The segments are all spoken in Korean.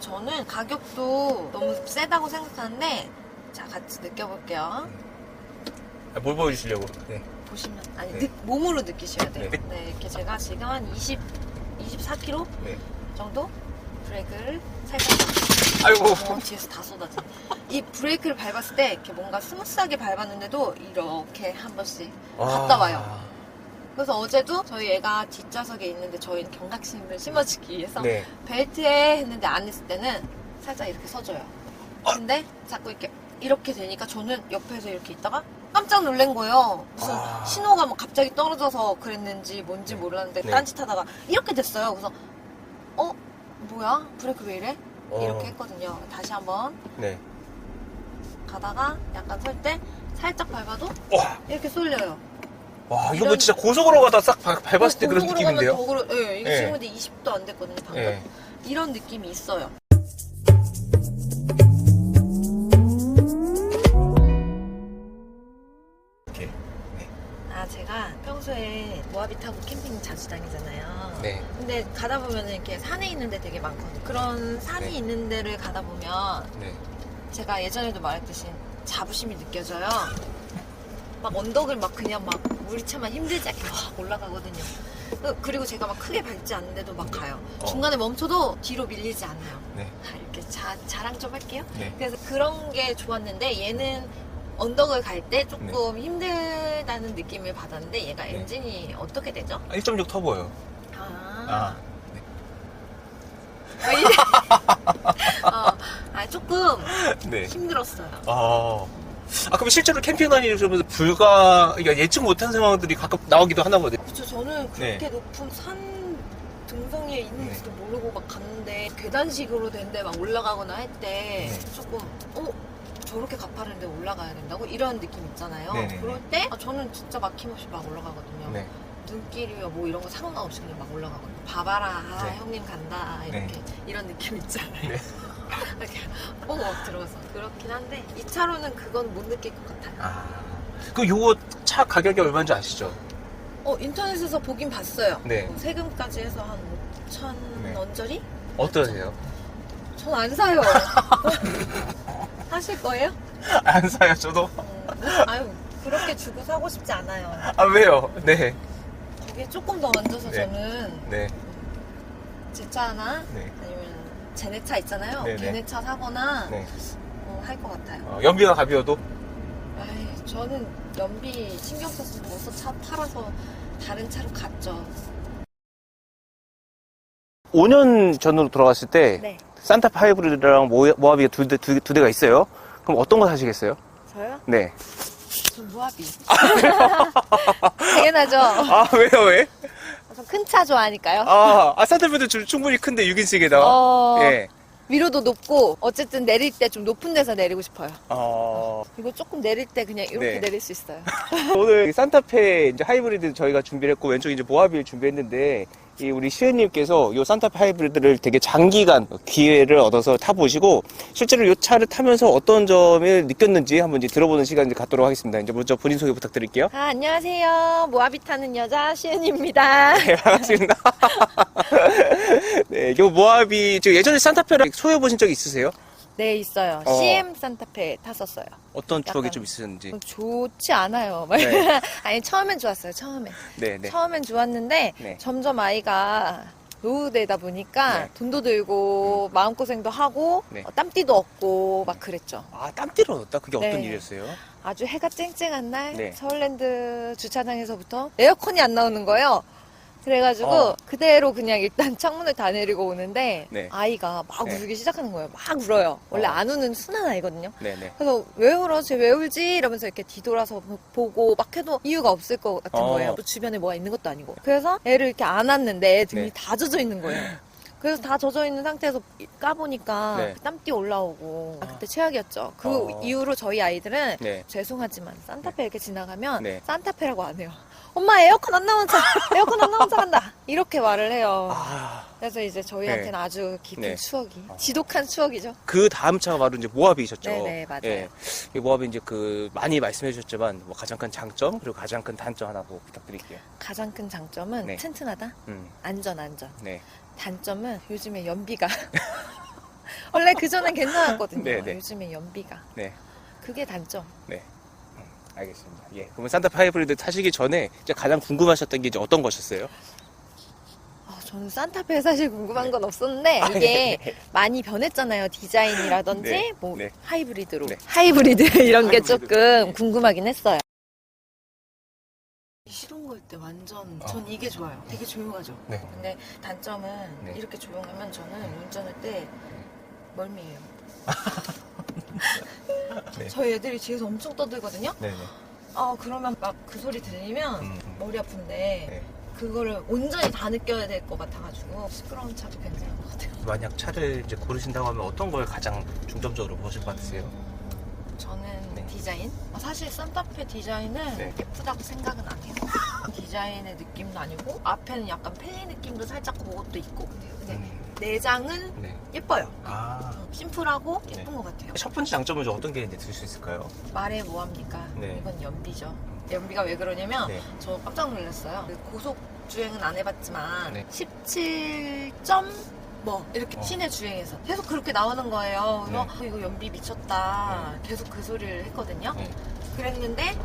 저는 가격도 너무 세다고 생각하는데 자 같이 느껴볼게요. 아, 뭘 보여주시려고? 네. 보시면 아니 네. 느- 몸으로 느끼셔야 돼요. 네. 네. 이렇게 제가 지금 한 20, 24kg 네. 정도 브레이크를 살짝 아이고. 어, 뒤에서 다 쏟아져. 이 브레이크를 밟았을 때 이렇게 뭔가 스무스하게 밟았는데도 이렇게 한 번씩 갔다 와요. 그래서 어제도 저희 애가 뒷좌석에 있는데 저희는 경각심을 심어주기 위해서 네. 벨트에 했는데 안 했을 때는 살짝 이렇게 서줘요. 근데 자꾸 이렇게 이렇게 되니까 저는 옆에서 이렇게 있다가 깜짝 놀란 거예요. 무슨 아. 신호가 막 갑자기 떨어져서 그랬는지 뭔지 몰랐는데 네. 딴짓하다가 이렇게 됐어요. 그래서 어 뭐야 브레이크 왜 이래? 어. 이렇게 했거든요. 다시 한번 네. 가다가 약간 설 때 살짝 밟아도 와, 이렇게 쏠려요. 와, 이거 이런- 뭐 진짜 고속으로 가다 싹 밟- 밟았을 때 그런 고속으로 느낌인데요? 가면 더 그러, 예, 이게 네. 지금 근데 20도 안 됐거든요, 방금. 네. 이런 느낌이 있어요. 이렇게. 아, 제가 평소에 모하비 타고 캠핑 자주 다니잖아요. 네. 근데 가다 보면 이렇게 산에 있는 데 되게 많거든요. 그런 산이 네. 있는 데를 가다 보면 네. 제가 예전에도 말했듯이 자부심이 느껴져요. 막 언덕을 막 그냥 막 우리차만 힘들지 않게 막 올라가거든요. 그- 그리고 제가 막 크게 밟지 않는데도 막 가요. 어. 중간에 멈춰도 뒤로 밀리지 않아요. 네. 아, 이렇게 자, 자랑 좀 할게요. 네. 그래서 그런 게 좋았는데 얘는 언덕을 갈 때 조금 네. 힘들다는 느낌을 받았는데 얘가 네. 엔진이 어떻게 되죠? 1.6 터보요. 아, 아. 아, 이래. 어, 아 조금 네. 힘들었어요. 아. 아, 그럼 실제로 캠핑 다니면서 불가, 그러니까 예측 못한 상황들이 가끔 나오기도 하나 보네. 그렇죠. 저는 그렇게 높은 산 등성이에 있는지도 모르고 막 갔는데 계단식으로 된 데 막 올라가거나 할때 네. 조금 어 저렇게 가파른데 올라가야 된다고 이런 느낌 있잖아요. 네네네. 그럴 때 아, 저는 진짜 막힘없이 막 올라가거든요. 네. 눈길이요 뭐 이런 거 상관없이 그냥 막 올라가거든요. 봐봐라 아, 네. 형님 간다 이렇게 네. 이런 느낌 있잖아요. 네. 이렇게 뻥 들어가서 그렇긴 한데 이 차로는 그건 못 느낄 것 같아요. 아. 그 요거 차 가격이 얼마인지 아시죠? 어 인터넷에서 보긴 봤어요. 네. 어, 세금까지 해서 한 5천 네. 언저리? 어떠세요? 전 안 사요. 하실 거예요? 안 사요, 저도. 어, 아유 그렇게 주고 사고 싶지 않아요. 아, 왜요? 네. 거기에 조금 더 얹어서 네. 저는 네. 제 차 하나 네. 아니면 쟤네 차 있잖아요. 네네. 걔네 차 사거나 네. 어, 할 것 같아요. 어, 연비가 가벼워도? 아이, 저는 연비 신경 써서 벌써 차 팔아서 다른 차로 갔죠. 5년 전으로 돌아갔을 때 네. 산타 파이브랑 모- 모하비가 두, 대, 두, 두 대가 있어요. 그럼 어떤 거 사시겠어요? 저요? 네. 전 무합이. 당연하죠. 아, 왜요, 왜? 전큰차 좋아하니까요. 아, 아 산타페도 좀 충분히 큰데 6인승에다가. 어, 예. 위로도 높고 어쨌든 내릴 때 좀 높은 데서 내리고 싶어요. 어, 이거 조금 내릴 때 그냥 이렇게 네. 내릴 수 있어요. 오늘 산타페 이제 하이브리드 저희가 준비를 했고 왼쪽 이제 모하비를 준비했는데 이 우리 시은님께서 이 산타페 하이브리드를 되게 장기간 기회를 얻어서 타보시고 실제로 이 차를 타면서 어떤 점을 느꼈는지 한번 이제 들어보는 시간 이제 갖도록 하겠습니다. 이제 먼저 본인 소개 부탁드릴게요. 아, 안녕하세요. 모하비 타는 여자 시은입니다. 네, 반갑습니다. 네, 이 지금 예전에 산타페를 소유해 보신 적 있으세요? 네, 있어요. 어. CM 산타페 탔었어요. 어떤 추억이 약간. 좀 있으셨는지. 좋지 않아요. 네. 아니, 처음엔 좋았어요. 처음엔. 네, 네. 처음엔 좋았는데 네. 점점 아이가 노후되다 보니까 네. 돈도 들고 마음고생도 하고 네. 어, 땀띠도 없고 막 그랬죠. 아, 땀띠를 얻었다? 그게 어떤 네. 일이었어요? 아주 해가 쨍쨍한 날 네. 서울랜드 주차장에서부터 에어컨이 안 나오는 거예요. 그래가지고 어. 그대로 그냥 일단 창문을 다 내리고 오는데 네. 아이가 막 네. 울기 시작하는 거예요. 막 울어요. 원래 어. 안 우는 순한 아이거든요. 네, 네. 그래서 왜 울어? 쟤 왜 울지? 이러면서 이렇게 뒤돌아서 보고 막 해도 이유가 없을 것 같은 어. 거예요. 또 주변에 뭐가 있는 것도 아니고. 그래서 애를 이렇게 안았는데 등이 네. 다 젖어 있는 거예요. 그래서 다 젖어 있는 상태에서 까보니까 네. 땀띠 올라오고 아, 아. 그때 최악이었죠. 그 어. 이후로 저희 아이들은 네. 죄송하지만 산타페 이렇게 지나가면 네. 산타페라고 안 해요. 엄마 에어컨 안 나온 차, 에어컨 안 나온 차 간다. 이렇게 말을 해요. 아, 그래서 이제 저희한테는 아주 깊은 네. 추억이, 어. 지독한 추억이죠. 그 다음 차가 바로 이제 모하비셨죠. 네네, 맞아요. 예. 이 모하비 이제 그 많이 말씀해 주셨지만 뭐 가장 큰 장점 그리고 가장 큰 단점 하나 뭐 부탁드릴게요. 가장 큰 장점은 네. 튼튼하다. 음, 안전 안전. 네. 단점은 요즘에 연비가 원래 그 전엔 괜찮았거든요. 네, 네. 요즘에 연비가. 네. 그게 단점. 네. 음, 알겠습니다. 예. 그러면 산타페 하이브리드 타시기 전에 이제 가장 궁금하셨던 게 이제 어떤 것이었어요? 아, 저는 산타페 사실 궁금한 건 없었는데 이게 많이 변했잖아요. 디자인이라든지 네, 뭐 네. 하이브리드로. 네. 하이브리드 이런 게 하이브리드. 조금 네. 궁금하긴 했어요. 시동 걸 때 완전 어. 전 이게 좋아요. 되게 조용하죠. 네. 근데 단점은 네. 이렇게 조용하면 저는 운전할 때 멀미해요. 네. 저희 애들이 뒤에서 엄청 떠들거든요. 네 네. 아 그러면 막 그 소리 들리면 음, 음. 머리 아픈데 네. 그거를 온전히 다 느껴야 될 것 같아가지고 시끄러운 차도 괜찮은 것 같아요. 만약 차를 이제 고르신다고 하면 어떤 걸 가장 중점적으로 보실 것 같으세요? 저는 네. 디자인? 아, 사실 산타페 디자인은 네. 예쁘다고 생각은 안 해요. 디자인의 느낌도 아니고 앞에는 약간 펠리 느낌도 살짝 그것도 있고 근데 음, 내장은 네. 예뻐요. 아. 음, 심플하고 네. 예쁜 것 같아요. 첫 번째 장점은 좀 어떤 게 이제 들수 있을까요? 말해 뭐합니까? 네. 이건 연비죠. 연비가 왜 그러냐면 네. 저 깜짝 놀랐어요. 그 고속 주행은 안 해봤지만 네. 17점 뭐 이렇게 어. 시내 주행에서 계속 그렇게 나오는 거예요. 그래서 네. 어, 이거 연비 미쳤다. 계속 그 소리를 했거든요. 네. 그랬는데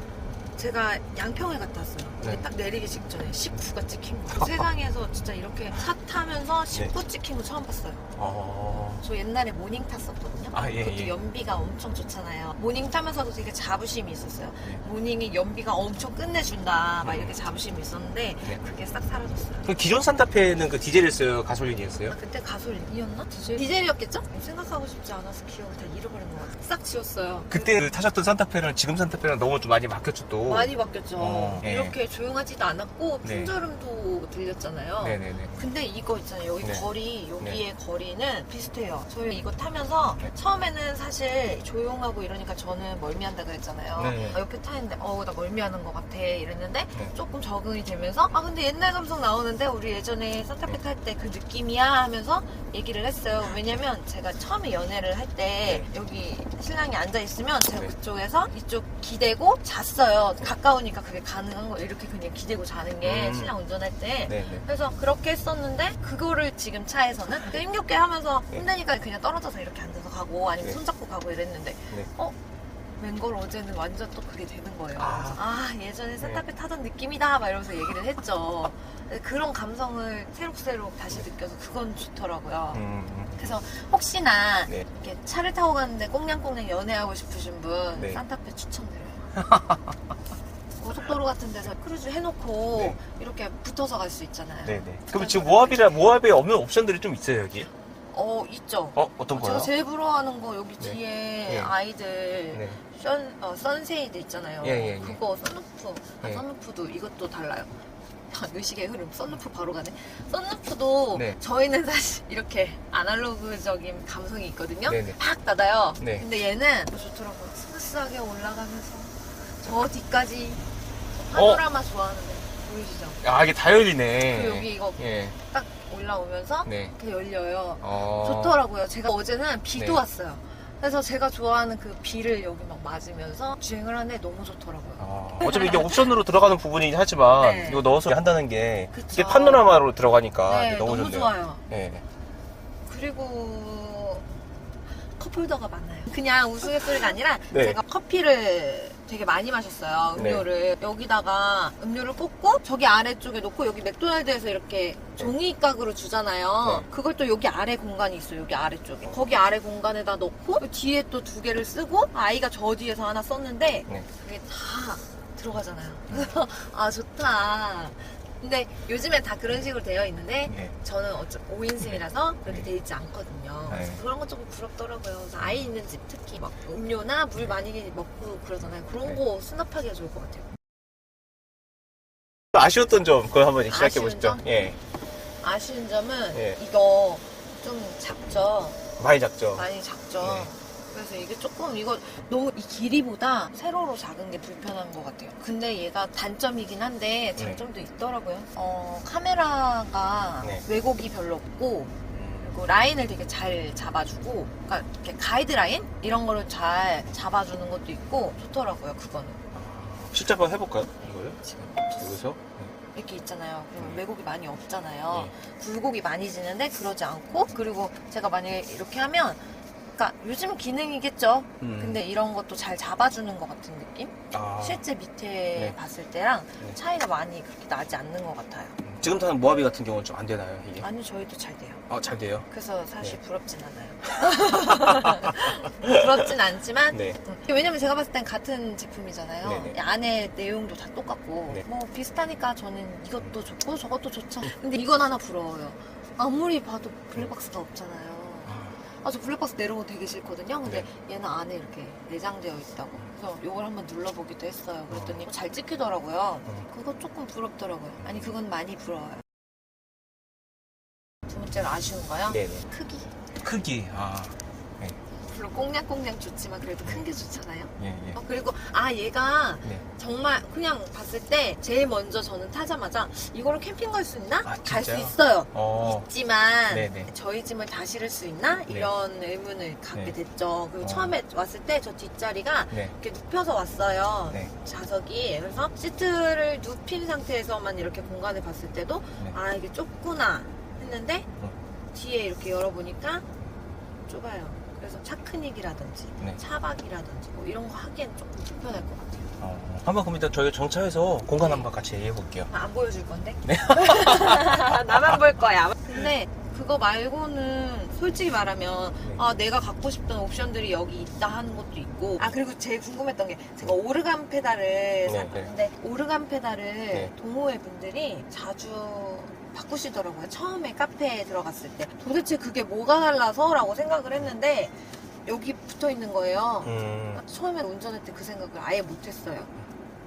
제가 양평에 갔다 왔어요. 근데 네. 딱 내리기 직전에 19가 찍힌 거예요. 세상에서 진짜 이렇게 차 타면서 네. 19 찍힌 거 처음 봤어요. 어. 저 옛날에 모닝 탔었거든요. 아, 예, 그것도 예. 연비가 엄청 좋잖아요. 모닝 타면서도 되게 자부심이 있었어요. 네. 모닝이 연비가 엄청 끝내준다. 막 음. 이렇게 자부심이 있었는데 네. 그게 싹 사라졌어요. 그 기존 산타페는 그 디젤이었어요? 가솔린이었어요? 아, 그때 가솔린이었나? 디젤? 디젤이었겠죠? 생각하고 싶지 않아서 기억을 다 잃어버린 것 같아요. 싹 지웠어요. 그때 그 타셨던 산타페랑 지금 산타페랑 너무 좀 많이 바뀌었죠 또. 많이 바뀌었죠. 어, 네. 이렇게 조용하지도 않았고 네. 품절음도 들렸잖아요. 네네네. 근데 이거 있잖아요. 여기 네. 거리, 여기의 거리는 비슷해요. 저희 이거 타면서 네. 처음에는 사실 조용하고 이러니까 저는 멀미한다고 했잖아요. 네. 아, 옆에 타 있는데, 어우, 나 멀미하는 것 같아. 이랬는데 네. 조금 적응이 되면서, 아, 근데 옛날 감성 나오는데 우리 예전에 산타페 네. 탈때 그 느낌이야 하면서 얘기를 했어요. 왜냐면 제가 처음에 연애를 할 때 여기 신랑이 앉아 있으면 제가 네. 그쪽에서 이쪽 기대고 잤어요. 가까우니까 그게 가능한 거예요. 이렇게 그냥 기대고 자는 게 음. 신랑 운전할 때. 네 네. 그래서 그렇게 했었는데 그거를 지금 차에서는 그 힘겹게 하면서 네. 힘드니까 그냥 떨어져서 이렇게 앉아서 가고 아니면 네. 손잡고 가고 이랬는데 네. 어? 웬걸 어제는 완전 또 그게 되는 거예요. 아. 아 예전에 산타페 타던 느낌이다 막 이러면서 얘기를 했죠. 그런 감성을 새록새록 다시 느껴서 그건 좋더라고요. 음, 음. 그래서 혹시나 네. 이렇게 차를 타고 갔는데 꽁냥꽁냥 연애하고 싶으신 분 네. 산타페 추천드려요. 고속도로 같은 데서 크루즈 해놓고 네. 이렇게 붙어서 갈 수 있잖아요. 네네. 그럼 지금 모합이라 모합에 없는 옵션들이 좀 있어요 여기? 어 있죠. 어 어떤 거요? 제가 제일 부러워하는 거 여기 네. 뒤에 네. 아이들 네. 선, 어, 선세이드 있잖아요. 예, 예, 예. 그거 썬루프. 아, 예. 썬루프도 이것도 달라요. 아, 의식의 흐름. 썬루프 바로 가네. 썬루프도 네. 저희는 사실 이렇게 아날로그적인 감성이 있거든요. 네네. 팍 닫아요. 네. 근데 얘는 좋더라고요. 스무스하게 올라가면서 저 뒤까지 저 파노라마 좋아하는데 보이시죠? 아 이게 다 열리네. 그 여기 이거 예. 딱 올라오면서 네. 이렇게 열려요. 어. 좋더라고요. 제가 어제는 비도 네. 왔어요. 그래서 제가 좋아하는 그 비를 여기 막 맞으면서 주행을 하는데 너무 좋더라고요. 어, 어차피 이게 옵션으로 들어가는 부분이긴 하지만 네. 이거 넣어서 한다는 게 그쵸. 이게 파노라마로 들어가니까 네, 너무, 너무 좋네요. 좋아요. 네. 그리고 컵홀더가 많아요. 그냥 우스갯소리가 아니라 네. 제가 커피를 되게 많이 마셨어요. 네. 음료를. 여기다가 음료를 꽂고 저기 아래쪽에 놓고 여기 맥도날드에서 이렇게 종이각으로 주잖아요. 네. 그걸 또 여기 아래 공간이 있어요. 여기 아래쪽에. 거기 아래 공간에다 넣고 그 뒤에 또 두 개를 쓰고 아이가 저 뒤에서 하나 썼는데 네. 그게 다 들어가잖아요. 그래서 아 좋다. 근데 요즘엔 다 그런 식으로 되어 있는데 네. 저는 어차 5인승이라서 그렇게 네. 돼 있지 않거든요. 네. 그래서 그런 건 조금 부럽더라고요. 그래서 아이 있는 집 특히 막 음료나 물 많이 먹고 그러잖아요. 그런 네. 거 수납하기가 좋을 것 같아요. 아쉬웠던 점 그걸 한번 시작해 아쉬운 보시죠. 점? 예. 아쉬운 점은 예. 이거 좀 작죠. 많이 작죠. 많이 작죠. 네. 그래서 이게 조금 이거 너무 이 길이보다 세로로 작은 게 불편한 것 같아요. 근데 얘가 단점이긴 한데 장점도 있더라고요. 어, 카메라가 네. 왜곡이 별로 없고 음, 그리고 라인을 되게 잘 잡아주고 그러니까 이렇게 가이드라인 이런 거를 잘 잡아주는 것도 있고 좋더라고요. 그거는 실제 한번 해볼까요? 이거요? 지금 여기서? 이렇게 있잖아요. 그러면 음. 왜곡이 많이 없잖아요. 네. 굴곡이 많이 지는데 그러지 않고 그리고 제가 만약에 이렇게 하면 그러니까 요즘 기능이겠죠. 음. 근데 이런 것도 잘 잡아주는 것 같은 느낌? 아, 실제 밑에 네. 봤을 때랑 네. 차이가 많이 그렇게 나지 않는 것 같아요. 지금 타는 모하비 같은 경우는 좀 안 되나요, 이게? 아니 저희도 잘 돼요. 아, 잘 돼요. 그래서 사실 네. 부럽진 않아요. 부럽진 않지만 네. 음. 왜냐면 제가 봤을 땐 같은 제품이잖아요. 네네. 안에 내용도 다 똑같고 네. 뭐 비슷하니까 저는 이것도 좋고 저것도 좋죠. 근데 이건 하나 부러워요. 아무리 봐도 블랙박스가 없잖아요. 아, 저 블랙박스 내려오고 되게 싫거든요. 근데 얘는 안에 이렇게 내장되어 있다고. 그래서 이걸 한번 눌러보기도 했어요. 그랬더니 잘 찍히더라고요. 음. 그거 조금 부럽더라고요. 아니, 그건 많이 부러워요. 두 번째로 아쉬운 거요? 네네. 크기. 크기. 아, 물론 꽁냥꽁냥 좋지만 그래도 큰 게 좋잖아요. 예, 예. 어, 그리고 아 얘가 네. 정말 그냥 봤을 때 제일 먼저 저는 타자마자 이거를 캠핑 갈 수 있나? 아, 갈 수 진짜요? 있어요. 어, 있지만 네네. 저희 짐을 다 실을 수 있나? 이런 의문을 갖게 네. 됐죠. 그리고 어. 처음에 왔을 때 저 뒷자리가 네. 이렇게 눕혀서 왔어요. 네. 좌석이 그래서 시트를 눕힌 상태에서만 이렇게 공간을 봤을 때도 네. 아 이게 좁구나 했는데 어. 뒤에 이렇게 열어보니까 좁아요. 그래서 차크닉이라든지 네. 차박이라든지 뭐 이런 거 하기엔 조금 불편할 것 같아요. 어, 한번 그럼 일단 저희 정차해서 공간 네. 한번 같이 얘기해 볼게요. 아, 안 보여줄 건데? 네. 나만 볼 거야. 근데 그거 말고는 솔직히 말하면 네. 아 내가 갖고 싶던 옵션들이 여기 있다 하는 것도 있고 아 그리고 제일 궁금했던 게 제가 오르간 페달을 샀는데 오르간 페달을 네. 동호회 분들이 자주 바꾸시더라고요. 처음에 카페에 들어갔을 때 도대체 그게 뭐가 달라서 라고 생각을 했는데 여기 붙어 있는 거예요. 음, 처음에 운전할 때 그 생각을 아예 못했어요.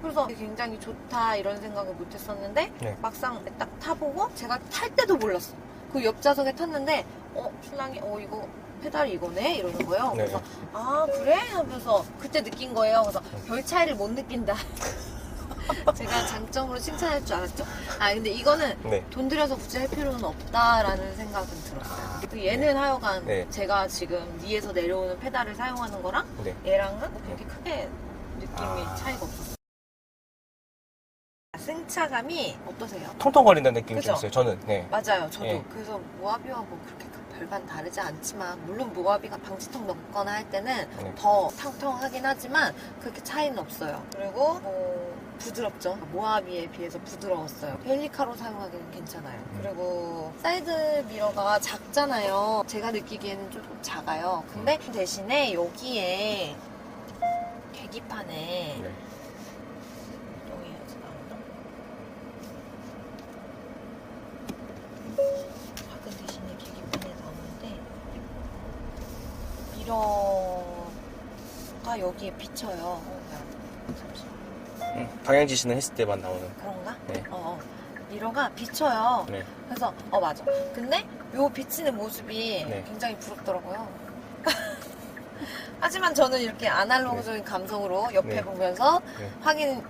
그래서 굉장히 좋다 이런 생각을 못했었는데 네. 막상 딱 타보고 제가 탈 때도 몰랐어. 그 옆좌석에 탔는데 어 신랑이 어 이거 페달이 이거네 이러는 거예요. 네. 그래서 아 그래 하면서 그때 느낀 거예요. 그래서 네. 별 차이를 못 느낀다. 제가 장점으로 칭찬할 줄 알았죠. 아 근데 이거는 네. 돈 들여서 굳이 할 필요는 없다라는 생각은 들었어요. 그 얘는 하여간 네. 제가 지금 위에서 내려오는 페달을 사용하는 거랑 네. 얘랑은 뭐 그렇게 크게 느낌이 아. 차이가 없었어요. 승차감이 어떠세요? 통통거린다는 느낌이 좀 그죠? 있어요. 저는. 네. 맞아요. 저도 예. 그래서 모하비와 뭐 그렇게 별반 다르지 않지만 물론 모하비가 방지턱 넘거나 할 때는 네. 더 탕통하긴 하지만 그렇게 차이는 없어요. 그리고 뭐 부드럽죠. 모하비에 비해서 부드러웠어요. 펠리카로 사용하기는 괜찮아요. 음. 그리고 사이드 미러가 작잖아요. 제가 느끼기에는 조금 작아요. 근데 음. 대신에 여기에 계기판에 네. 이동해야지 나오나? 작은 대신에 계기판에 나오는데 미러가 여기에 비쳐요. 잠시만. 음, 방향 지시는 했을 때만 나오는. 그런가? 네. 어, 어. 미러가 비쳐요. 네. 그래서 어 맞아. 근데 요 비치는 모습이 네. 굉장히 부럽더라고요. 하지만 저는 이렇게 아날로그적인 감성으로 옆에 네. 보면서 네. 확인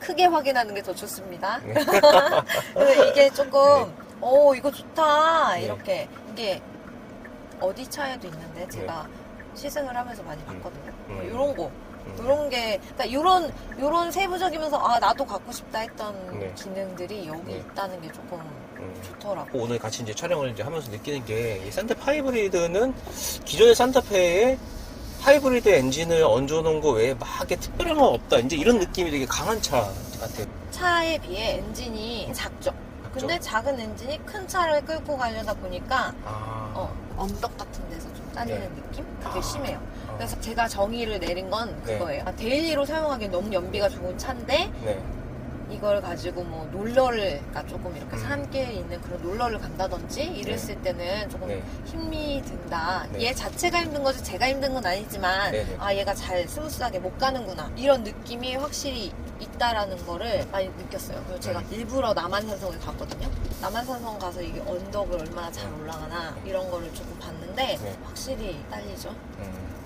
크게 확인하는 게 더 좋습니다. 네. 그래서 이게 조금 오 이거 좋다 네. 이렇게 이게 어디 차에도 있는데 제가 시승을 하면서 많이 봤거든요. 음. 이런 거 음. 이런 게 그러니까 이런 이런 세부적이면서 아 나도 갖고 싶다 했던 네. 기능들이 여기 네. 있다는 게 조금 음. 좋더라고. 오늘 같이 이제 촬영을 이제 하면서 느끼는 게, 이 산타페 하이브리드는 기존의 산타페에 하이브리드 엔진을 얹어놓은 거 외에 막 이렇게 특별한 건 없다. 이제 이런 느낌이 되게 강한 차 같아요. 차에 비해 엔진이 작죠. 근데 작은 엔진이 큰 차를 끌고 가려다 보니까 아, 어, 언덕 같은 데서 좀 딸리는 네. 느낌? 그게 아. 심해요. 어, 그래서 제가 정의를 내린 건 네. 그거예요. 아, 데일리로 사용하기 너무 연비가 좋은 차인데 네. 이걸 가지고 뭐 놀러를 그러니까 조금 이렇게 음. 산길에 있는 그런 놀러를 간다든지 이랬을 때는 조금 네. 힘이 든다. 네. 얘 자체가 힘든 거지 제가 힘든 건 아니지만 네네. 아 얘가 잘 스무스하게 못 가는구나 이런 느낌이 확실히 있다라는 거를 많이 느꼈어요. 그리고 제가 음. 일부러 남한산성에 갔거든요. 남한산성 가서 이게 언덕을 얼마나 잘 올라가나 이런 거를 조금 봤는데 네. 확실히 딸리죠. 음.